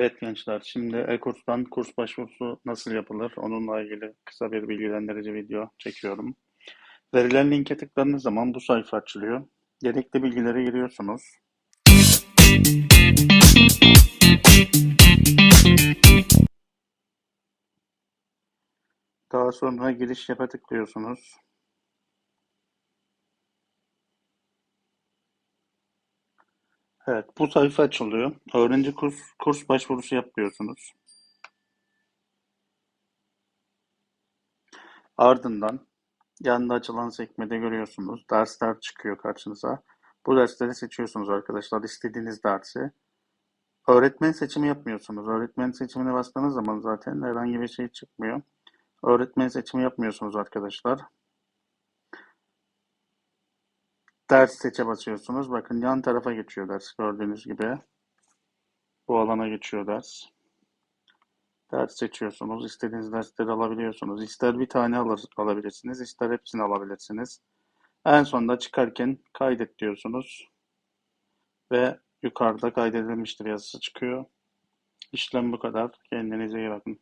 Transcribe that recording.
Evet gençler, şimdi e-kurstan kurs başvurusu nasıl yapılır? Onunla ilgili kısa bir bilgilendirici video çekiyorum. Verilen linke tıkladığınız zaman bu sayfa açılıyor. Gerekli bilgileri giriyorsunuz. Daha sonra giriş yapa tıklıyorsunuz. Evet, bu sayfa açılıyor. Öğrenci kurs kurs başvurusu yapıyorsunuz. Ardından yanında açılan sekmede görüyorsunuz. Dersler çıkıyor karşınıza. Bu dersleri seçiyorsunuz arkadaşlar. istediğiniz dersi. Öğretmen seçimi yapmıyorsunuz. Öğretmen seçimine bastığınız zaman zaten herhangi bir şey çıkmıyor. Öğretmen seçimi yapmıyorsunuz arkadaşlar. Ders seçe basıyorsunuz. Bakın yan tarafa geçiyor ders gördüğünüz gibi. Bu alana geçiyor ders. Ders seçiyorsunuz. İstediğiniz dersleri alabiliyorsunuz. İster bir tane alır, alabilirsiniz, ister hepsini alabilirsiniz. En sonunda çıkarken kaydet diyorsunuz. Ve yukarıda kaydedilmiştir yazısı çıkıyor. İşlem bu kadar. Kendinize iyi bakın.